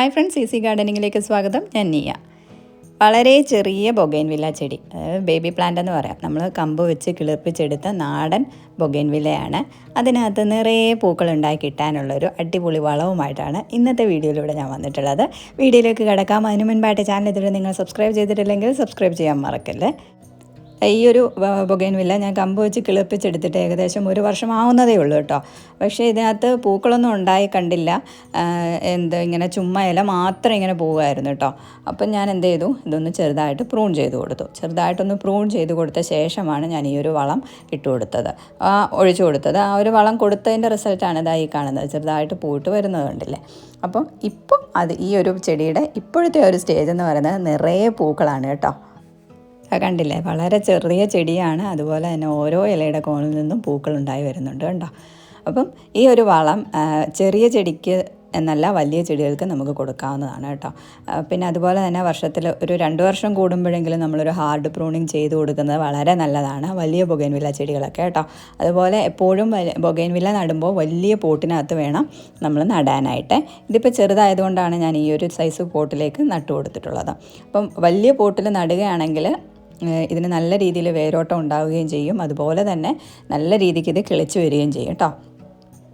Hi friends easy ഗാർഡനിങ്ങിലേക്ക് സ്വാഗതം. ഞാൻ നീയ. വളരെ ചെറിയ ബൊഗൈൻ വില്ല ചെടി ബേബി പ്ലാന്റ് എന്ന് പറയാം. നമ്മൾ കമ്പ് വെച്ച് കിളിർപ്പിച്ചെടുത്ത നാടൻ ബൊഗൈൻ വില്ലയാണ് അതിനകത്ത് നിറയെ പൂക്കൾ ഉണ്ടാക്കി കിട്ടാനുള്ളൊരു അടിപൊളി വളവുമായിട്ടാണ് ഇന്നത്തെ വീഡിയോയിലൂടെ ഞാൻ വന്നിട്ടുള്ളത്. വീഡിയോയിലേക്ക് കിടക്കാം. അതിന് മുൻപായിട്ട് ചാനൽ ഇതുവരെ നിങ്ങൾ സബ്സ്ക്രൈബ് ചെയ്തിട്ടില്ലെങ്കിൽ സബ്സ്ക്രൈബ് ചെയ്യാൻ മറക്കല്ലേ. ഈ ഒരു ബൊഗൈൻവില്ല ഞാൻ കമ്പ് വെച്ച് കിളിപ്പിച്ചെടുത്തിട്ട് ഏകദേശം ഒരു വർഷം ആവുന്നതേ ഉള്ളൂ കേട്ടോ. പക്ഷേ ഇതിനകത്ത് പൂക്കളൊന്നും ഉണ്ടായി കണ്ടില്ല. എന്ത് ഇങ്ങനെ ചുമ്മാ ഇല മാത്രം ഇങ്ങനെ പോവുമായിരുന്നു കേട്ടോ. അപ്പം ഞാൻ എന്ത് ചെയ്തു? ഇതൊന്ന് ചെറുതായിട്ട് പ്രൂൺ ചെയ്ത് കൊടുത്തു. ചെറുതായിട്ടൊന്ന് പ്രൂൺ ചെയ്ത് കൊടുത്ത ശേഷമാണ് ഞാൻ ഈ ഒരു വളം ഇട്ട് കൊടുത്തത്. ആ ഒഴിച്ചു കൊടുത്തത്. ആ ഒരു വളം കൊടുത്തതിന്റെ റിസൾട്ടാണ് ഇതായി കാണുന്നത്. ചെറുതായിട്ട് പൂട്ട് വരുന്നത് കണ്ടില്ലേ? അപ്പം ഇപ്പം അത് ഈ ഒരു ചെടിയുടെ ഇപ്പോഴത്തെ ഒരു സ്റ്റേജ് എന്ന് പറയുന്നത് നിറയെ പൂക്കളാണ് കേട്ടോ. കണ്ടില്ലേ? വളരെ ചെറിയ ചെടിയാണ്. അതുപോലെ തന്നെ ഓരോ ഇലയുടെ കോണിൽ നിന്നും പൂക്കൾ ഉണ്ടായി വരുന്നുണ്ട് കണ്ടോ? അപ്പം ഈ ഒരു വളം ചെറിയ ചെടിക്ക് എന്നല്ല വലിയ ചെടികൾക്ക് നമുക്ക് കൊടുക്കാവുന്നതാണ് കേട്ടോ. പിന്നെ അതുപോലെ തന്നെ വർഷത്തിൽ ഒരു രണ്ട് വർഷം കൂടുമ്പോഴെങ്കിലും നമ്മളൊരു ഹാർഡ് പ്രൂണിങ് ചെയ്ത് കൊടുക്കുന്നത് വളരെ നല്ലതാണ്. വലിയ ബൊഗൈൻവില്ല ചെടികളൊക്കെ കേട്ടോ. അതുപോലെ എപ്പോഴും ബൊഗൈൻവില്ല നടുമ്പോൾ വലിയ പോട്ടിനകത്ത് വേണം നമ്മൾ നടാനായിട്ട്. ഇതിപ്പോൾ ചെറുതായതുകൊണ്ടാണ് ഞാൻ ഈ ഒരു സൈസ് പോട്ടിലേക്ക് നട്ടു കൊടുത്തിട്ടുള്ളത് അപ്പം വലിയ പോട്ടിൽ നടുകയാണെങ്കിൽ ഇതിന് നല്ല രീതിയിൽ വേരോട്ടം ഉണ്ടാവുകയും ചെയ്യും. അതുപോലെ തന്നെ നല്ല രീതിക്ക് ഇത് കിളിച്ച് വരികയും ചെയ്യും കേട്ടോ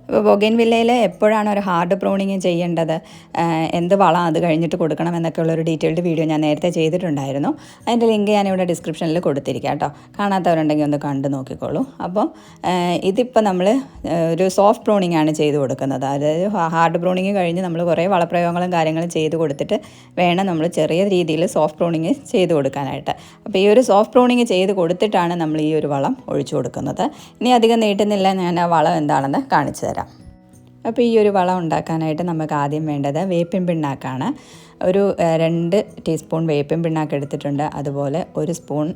ഇപ്പോൾ ബൊഗൈൻ വില്ലയിൽ എപ്പോഴാണ് ഒരു ഹാർഡ് പ്രൂണിങ് ചെയ്യേണ്ടത്? എന്ത് വളം അത് കഴിഞ്ഞിട്ട് കൊടുക്കണം എന്നൊക്കെ ഉള്ളൊരു ഡീറ്റെയിൽഡ് വീഡിയോ ഞാൻ നേരത്തെ ചെയ്തിട്ടുണ്ടായിരുന്നു. അതിന്റെ ലിങ്ക് ഞാനിവിടെ ഡിസ്ക്രിപ്ഷനിൽ കൊടുത്തിരിക്കാം കേട്ടോ. കാണാത്തവരുണ്ടെങ്കിൽ ഒന്ന് കണ്ടു നോക്കിക്കോളൂ. അപ്പോൾ ഇതിപ്പോൾ നമ്മൾ ഒരു സോഫ്റ്റ് പ്രൂണിങ് ആണ് ചെയ്ത് കൊടുക്കുന്നത്. അതായത് ഹാർഡ് പ്രൂണിങ് കഴിഞ്ഞ് നമ്മൾ കുറേ വളപ്രയോഗങ്ങളും കാര്യങ്ങളും ചെയ്ത് കൊടുത്തിട്ട് വേണം നമ്മൾ ചെറിയ രീതിയിൽ സോഫ്റ്റ് പ്രൂണിങ് ചെയ്ത് കൊടുക്കാനായിട്ട്. അപ്പോൾ ഈ ഒരു സോഫ്റ്റ് പ്രൂണിങ് ചെയ്ത് കൊടുത്തിട്ടാണ് നമ്മൾ ഈ ഒരു വളം ഒഴിച്ചു കൊടുക്കുന്നത്. ഇനി അധികം നീട്ടുന്നില്ല. ഞാൻ ആ വളം എന്താണെന്ന് കാണിച്ചു തരാം. അപ്പോൾ ഈ ഒരു വളം ഉണ്ടാക്കാനായിട്ട് നമുക്ക് ആദ്യം വേണ്ടത് വേപ്പിൻ പിണ്ണാക്കാണ്. ഒരു രണ്ട് ടീസ്പൂൺ വേപ്പിൻ പിണ്ണാക്ക് എടുത്തിട്ടുണ്ട്. അതുപോലെ ഒരു സ്പൂൺ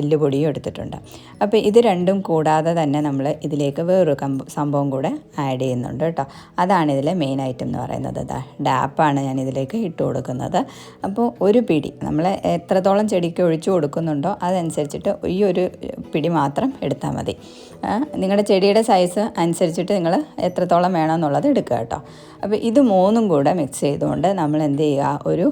എല്ലുപൊടിയും എടുത്തിട്ടുണ്ട്. അപ്പോൾ ഇത് രണ്ടും കൂടാതെ തന്നെ നമ്മൾ ഇതിലേക്ക് വേറൊരു സംഭവം കൂടെ ആഡ് ചെയ്യുന്നുണ്ട് കേട്ടോ. അതാണ് ഇതിലെ മെയിൻ ഐറ്റം എന്ന് പറയുന്നത്. ഡാപ്പാണ് ഞാൻ ഇതിലേക്ക് ഇട്ട് കൊടുക്കുന്നത്. അപ്പോൾ ഒരു പിടി നമ്മൾ എത്രത്തോളം ചെടിക്ക് ഒഴിച്ചു കൊടുക്കുന്നുണ്ടോ അതനുസരിച്ചിട്ട് ഈ ഒരു പിടി മാത്രം എടുത്താൽ മതി. നിങ്ങളുടെ ചെടിയുടെ സൈസ് അനുസരിച്ചിട്ട് നിങ്ങൾ എത്രത്തോളം വേണമെന്നുള്ളത് എടുക്കുക കേട്ടോ. അപ്പോൾ ഇത് മൂന്നും കൂടെ മിക്സ് ചെയ്തുകൊണ്ട് നമ്മൾ എന്ത് ചെയ്യുക? ഒരു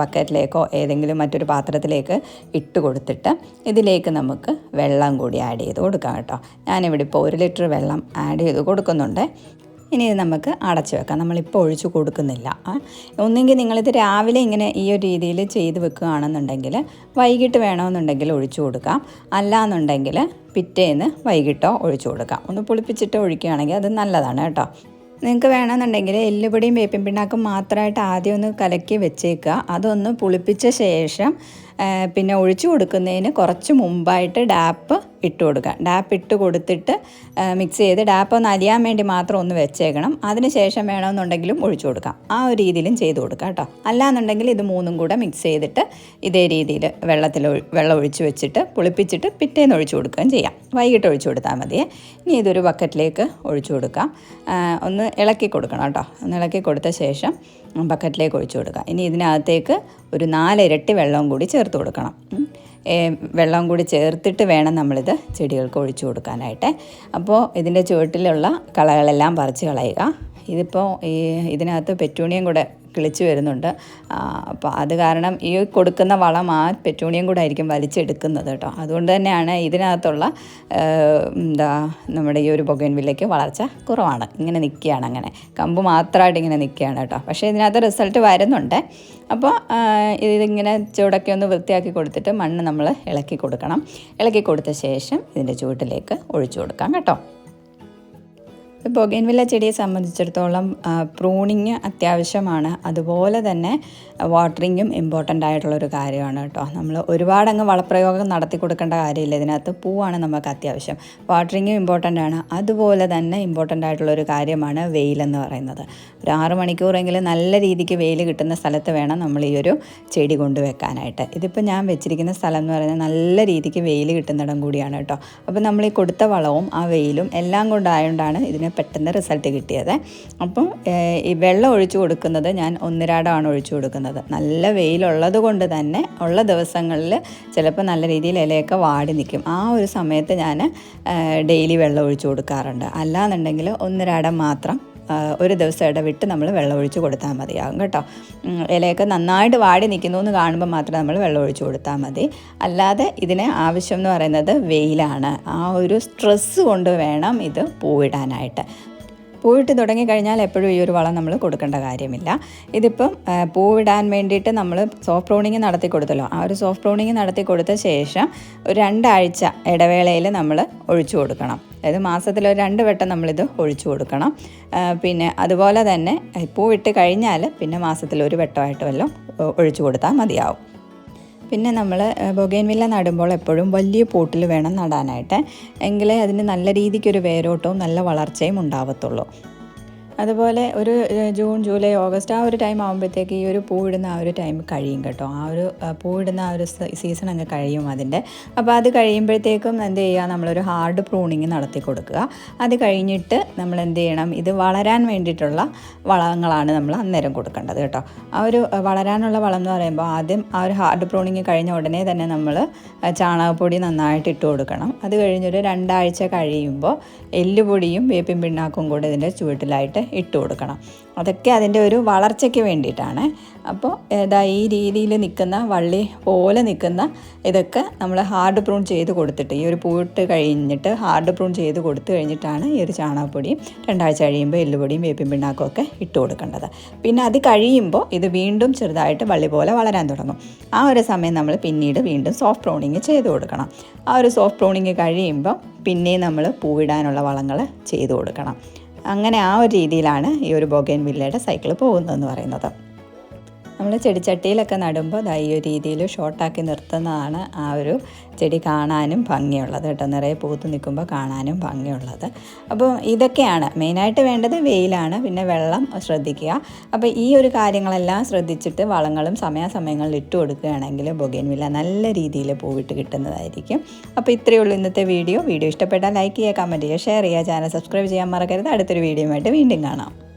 ബക്കറ്റിലേക്കോ ഏതെങ്കിലും മറ്റൊരു പാത്രത്തിലേക്ക് ഇട്ട് കൊടുത്തിട്ട് ഇതിലേക്ക് നമുക്ക് വെള്ളം കൂടി ആഡ് ചെയ്ത് കൊടുക്കാം കേട്ടോ. ഞാനിവിടെ ഇപ്പോൾ ഒരു ലിറ്റർ വെള്ളം ആഡ് ചെയ്ത് കൊടുക്കുന്നുണ്ട്. ഇനി ഇത് നമുക്ക് അടച്ചു വെക്കാം. നമ്മളിപ്പോൾ ഒഴിച്ചു കൊടുക്കുന്നില്ല. ഒന്നെങ്കിൽ നിങ്ങളിത് രാവിലെ ഇങ്ങനെ ഈ ഒരു രീതിയിൽ ചെയ്ത് വെക്കുകയാണെന്നുണ്ടെങ്കിൽ വൈകിട്ട് വേണമെന്നുണ്ടെങ്കിൽ ഒഴിച്ചു കൊടുക്കാം. അല്ലാന്നുണ്ടെങ്കിൽ പിറ്റേന്ന് വൈകിട്ടോ ഒഴിച്ചു കൊടുക്കാം. ഒന്ന് പുളിപ്പിച്ചിട്ട് ഒഴിക്കുകയാണെങ്കിൽ അത് നല്ലതാണ് കേട്ടോ. നിങ്ങൾക്ക് വേണമെന്നുണ്ടെങ്കിൽ എല്ലുപൊടിയും വേപ്പിൻ പിണ്ണാക്കും മാത്രമായിട്ട് ആദ്യം ഒന്ന് കലക്കി വെച്ചേക്കുക. അതൊന്ന് പുളിപ്പിച്ച ശേഷം പിന്നെ ഒഴിച്ചു കൊടുക്കുന്നതിന് കുറച്ച് മുമ്പായിട്ട് ഡാപ്പ് ഇട്ട് കൊടുക്കുക ഡാപ്പ് ഇട്ട് കൊടുത്തിട്ട് മിക്സ് ചെയ്ത് ഡാപ്പ് ഒന്ന് അരിയാൻ വേണ്ടി മാത്രം ഒന്ന് വെച്ചേക്കണം. അതിന് ശേഷം വേണമെന്നുണ്ടെങ്കിലും ഒഴിച്ചു കൊടുക്കാം. ആ ഒരു രീതിയിലും ചെയ്ത് കൊടുക്കാം കേട്ടോ. അല്ലാന്നുണ്ടെങ്കിൽ ഇത് മൂന്നും കൂടെ മിക്സ് ചെയ്തിട്ട് ഇതേ രീതിയിൽ വെള്ളത്തിൽ വെള്ളം ഒഴിച്ച് വെച്ചിട്ട് പുളിപ്പിച്ചിട്ട് പിറ്റേന്ന് ഒഴിച്ചു കൊടുക്കുകയും ചെയ്യാം. വൈകിട്ട് ഒഴിച്ചു കൊടുത്താൽ മതിയേ ഇനി ഇതൊരു ബക്കറ്റിലേക്ക് ഒഴിച്ചു കൊടുക്കാം. ഒന്ന് ഇളക്കി കൊടുക്കണം കേട്ടോ. ഒന്ന് ഇളക്കി കൊടുത്ത ശേഷം ബക്കറ്റിലേക്ക് ഒഴിച്ചു കൊടുക്കാം. ഇനി ഇതിനകത്തേക്ക് ഒരു നാലിരട്ടി വെള്ളം കൂടി ചേർത്ത് കൊടുക്കണം. വെള്ളം കൂടി ചേർത്തിട്ട് വേണം നമ്മളിത് ചെടികൾക്ക് ഒഴിച്ചു കൊടുക്കാനായിട്ട്. അപ്പോൾ ഇതിന്റെ ചുവട്ടിലുള്ള കളകളെല്ലാം പറിച്ച് കളയുക. ഇതിപ്പോൾ ഈ ഇതിനകത്ത് പെറ്റൂണിയും കൂടെ കിളിച്ച് വരുന്നുണ്ട്. അപ്പോൾ അത് കാരണം ഈ കൊടുക്കുന്ന വളം ആ പെറ്റൂണിയം കൂടെ ആയിരിക്കും വലിച്ചെടുക്കുന്നത് കേട്ടോ. അതുകൊണ്ട് തന്നെയാണ് ഇതിനകത്തുള്ള എന്താ നമ്മുടെ ഈ ഒരു ബൊഗൻവില്ലയ്ക്ക് വളർച്ച കുറവാണ്. ഇങ്ങനെ നിൽക്കുകയാണ് അങ്ങനെ. കമ്പ് മാത്രമായിട്ട് ഇങ്ങനെ നിൽക്കുകയാണ് കേട്ടോ. പക്ഷേ ഇതിനകത്ത് റിസൾട്ട് വരുന്നുണ്ട്. അപ്പോൾ ഇതിങ്ങനെ ചുവടൊക്കെ ഒന്ന് വൃത്തിയാക്കി കൊടുത്തിട്ട് മണ്ണ് നമ്മൾ ഇളക്കി കൊടുക്കണം. ഇളക്കി കൊടുത്ത ശേഷം ഇതിന്റെ ചുവട്ടിലേക്ക് ഒഴിച്ചു കൊടുക്കാം കേട്ടോ. ബൊഗൈൻവില്ല ചെടിയെ സംബന്ധിച്ചിടത്തോളം പ്രൂണിങ് അത്യാവശ്യമാണ്. അതുപോലെ തന്നെ വാട്ടറിങ്ങും ഇമ്പോർട്ടന്റ് ആയിട്ടുള്ളൊരു കാര്യമാണ് കേട്ടോ. നമ്മൾ ഒരുപാട് ഒരുപാടങ്ങ് വളപ്രയോഗം നടത്തി കൊടുക്കേണ്ട കാര്യമില്ല. ഇതിനകത്ത് പൂവാണ് നമുക്ക് അത്യാവശ്യം. വാട്ടറിങ്ങും ഇമ്പോർട്ടന്റ് ആണ്. അതുപോലെ തന്നെ ഇമ്പോർട്ടന്റ് ആയിട്ടുള്ളൊരു കാര്യമാണ് വെയിലെന്ന് പറയുന്നത്. ഒരു ആറ് മണിക്കൂറെങ്കിലും നല്ല രീതിക്ക് വെയിൽ കിട്ടുന്ന സ്ഥലത്ത് വേണം നമ്മൾ ഈ ഒരു ചെടി കൊണ്ടുവെക്കാനായിട്ട്. ഇതിപ്പോൾ ഞാൻ വെച്ചിരിക്കുന്ന സ്ഥലം എന്ന് പറയുന്നത് നല്ല രീതിക്ക് വെയിൽ കിട്ടുന്നിടം കൂടിയാണ് കേട്ടോ. അപ്പോൾ നമ്മൾ ഈ കൊടുത്ത വളവും ആ വെയിലും എല്ലാം കൊണ്ടായതുകൊണ്ടാണ് ഇതിന് പെട്ടെന്ന് റിസൾട്ട് കിട്ടിയത്. അപ്പം ഈ വെള്ളം ഒഴിച്ചു കൊടുക്കുന്നത് ഞാൻ ഒന്നിരാടമാണ് ഒഴിച്ചു കൊടുക്കുന്നത്. നല്ല വെയിലുള്ളത് കൊണ്ട് തന്നെ ഉള്ള ദിവസങ്ങളിൽ ചിലപ്പോൾ നല്ല രീതിയിൽ ഇലയൊക്കെ വാടി നിൽക്കും. ആ ഒരു സമയത്ത് ഞാൻ ഡെയിലി വെള്ളം ഒഴിച്ചു കൊടുക്കാറുണ്ട്. അല്ലാന്നുണ്ടെങ്കിൽ ഒന്നിരാടം മാത്രം ഒരു ദിവസം ഇടവിട്ട് നമ്മൾ വെള്ളം ഒഴിച്ച് കൊടുത്താൽ മതിയാകും കേട്ടോ. ഇലയൊക്കെ നന്നായിട്ട് വാടി നിൽക്കുന്നു എന്ന് കാണുമ്പോൾ മാത്രം നമ്മൾ വെള്ളം ഒഴിച്ച് കൊടുത്താൽ മതി. അല്ലാതെ ഇതിന് ആവശ്യം എന്ന് പറയുന്നത് വെയിലാണ്. ആ ഒരു സ്ട്രെസ്സ് കൊണ്ട് വേണം ഇത് പൂവിടാനായിട്ട്. പൂവിട്ട് തുടങ്ങിക്കഴിഞ്ഞാൽ എപ്പോഴും ഈ ഒരു വളം നമ്മൾ കൊടുക്കേണ്ട കാര്യമില്ല. ഇതിപ്പം പൂവിടാൻ വേണ്ടിയിട്ട് നമ്മൾ സോഫ്റ്റ് പ്രൂണിങ് നടത്തി കൊടുത്തല്ലോ. ആ ഒരു സോഫ്റ്റ് പ്രൂണിങ് നടത്തി കൊടുത്ത ശേഷം ഒരു രണ്ടാഴ്ച ഇടവേളയിൽ നമ്മൾ ഒഴിച്ചു കൊടുക്കണം. അതായത് മാസത്തിൽ ഒരു രണ്ട് വട്ടം നമ്മളിത് ഒഴിച്ചു കൊടുക്കണം. പിന്നെ അതുപോലെ തന്നെ പൂവിട്ട് കഴിഞ്ഞാൽ പിന്നെ മാസത്തിൽ ഒരു വട്ടമായിട്ട് വല്ലതും ഒഴിച്ചു കൊടുത്താൽ മതിയാവും. പിന്നെ നമ്മൾ ബൊഗൈൻവില്ല നടുമ്പോൾ എപ്പോഴും വലിയ പോട്ടിൽ വേണം നടാനായിട്ട്. എങ്കിലേ അതിന് നല്ല രീതിക്കൊരു വേരോട്ടവും നല്ല വളർച്ചയും ഉണ്ടാവത്തുള്ളൂ. അതുപോലെ ഒരു ജൂൺ ജൂലൈ ഓഗസ്റ്റ് ആ ഒരു ടൈം ആകുമ്പോഴത്തേക്ക് ഈ ഒരു പൂവിടുന്ന ആ ഒരു ടൈം കഴിയും കേട്ടോ. ആ ഒരു പൂവിടുന്ന ആ ഒരു സീസൺ അങ്ങ് കഴിയും അതിന്റെ. അപ്പോൾ അത് കഴിയുമ്പോഴത്തേക്കും എന്ത് ചെയ്യുക? നമ്മളൊരു ഹാർഡ് പ്രൂണിങ് നടത്തി കൊടുക്കുക. അത് കഴിഞ്ഞിട്ട് നമ്മൾ എന്ത് ചെയ്യണം? ഇത് വളരാൻ വേണ്ടിയിട്ടുള്ള വളങ്ങളാണ് നമ്മൾ അന്നേരം കൊടുക്കേണ്ടത് കേട്ടോ. ആ ഒരു വളരാനുള്ള വളം എന്ന് പറയുമ്പോൾ ആദ്യം ആ ഒരു ഹാർഡ് പ്രൂണിങ് കഴിഞ്ഞ ഉടനെ തന്നെ നമ്മൾ ചാണകപ്പൊടി നന്നായിട്ട് ഇട്ട് കൊടുക്കണം. അത് കഴിഞ്ഞൊരു രണ്ടാഴ്ച കഴിയുമ്പോൾ എല്ലുപൊടിയും വേപ്പിൻ പിണ്ണാക്കും കൂടെ ഇതിന്റെ ചുവട്ടിലായിട്ട് ഇട്ട് കൊടുക്കണം. അതൊക്കെ അതിന്റെ ഒരു വളർച്ചയ്ക്ക് വേണ്ടിയിട്ടാണ്. അപ്പോൾ ഇതാ ഈ രീതിയിൽ നിൽക്കുന്ന വള്ളി പോലെ നിൽക്കുന്ന ഇതൊക്കെ നമ്മൾ ഹാർഡ് പ്രൂൺ ചെയ്ത് കൊടുത്തിട്ട് ഈ ഒരു പൂട്ട് കഴിഞ്ഞിട്ട് ഹാർഡ് പ്രൂൺ ചെയ്ത് കൊടുത്തു കഴിഞ്ഞിട്ടാണ് ഈ ഒരു ചാണകപ്പൊടിയും രണ്ടാഴ്ച കഴിയുമ്പോൾ എല്ലുപൊടിയും വേപ്പിൻ പിണ്ണാക്കും ഒക്കെ ഇട്ട് കൊടുക്കേണ്ടത്. പിന്നെ അത് കഴിയുമ്പോൾ ഇത് വീണ്ടും ചെറുതായിട്ട് വള്ളി പോലെ വളരാൻ തുടങ്ങും. ആ ഒരു സമയം നമ്മൾ പിന്നീട് വീണ്ടും സോഫ്റ്റ് പ്രൂണിങ് ചെയ്ത് കൊടുക്കണം. ആ ഒരു സോഫ്റ്റ് പ്രൂണിങ് കഴിയുമ്പോൾ പിന്നെയും നമ്മൾ പൂവിടാനുള്ള വളങ്ങൾ ചെയ്ത് കൊടുക്കണം. അങ്ങനെ ആ ഒരു രീതിയിലാണ് ഈ ഒരു ബൊഗൈൻ വില്ലയുടെ സൈക്കിൾ പോകുന്നതെന്ന് പറയുന്നത്. നമ്മൾ ചെടിച്ചട്ടിയിലൊക്കെ നടുമ്പോൾ ഈ ഒരു രീതിയിൽ ഷോർട്ടാക്കി നിർത്തുന്നതാണ് ആ ഒരു ചെടി കാണാനും ഭംഗിയുള്ളത് കേട്ടോ. നിറയെ പൂത്ത് നിൽക്കുമ്പോൾ കാണാനും ഭംഗിയുള്ളത്. അപ്പോൾ ഇതൊക്കെയാണ്. മെയിനായിട്ട് വേണ്ടത് വെയിലാണ്. പിന്നെ വെള്ളം ശ്രദ്ധിക്കുക. അപ്പോൾ ഈ ഒരു കാര്യങ്ങളെല്ലാം ശ്രദ്ധിച്ചിട്ട് വളങ്ങളും സമയാസമയങ്ങളിൽ ഇട്ട് കൊടുക്കുകയാണെങ്കിൽ ബൊഗേൻവില്ല നല്ല രീതിയിൽ പൂവിട്ട് കിട്ടുന്നതായിരിക്കും. അപ്പോൾ ഇത്രയേ ഉള്ളൂ ഇന്നത്തെ വീഡിയോ. വീഡിയോ ഇഷ്ടപ്പെട്ടാൽ ലൈക്ക് ചെയ്യുക കമന്റ് ചെയ്യുക ഷെയർ ചെയ്യുക. ചാനൽ സബ്സ്ക്രൈബ് ചെയ്യാൻ മറക്കരുത്. അടുത്തൊരു വീഡിയോയുമായിട്ട് വീണ്ടും കാണാം.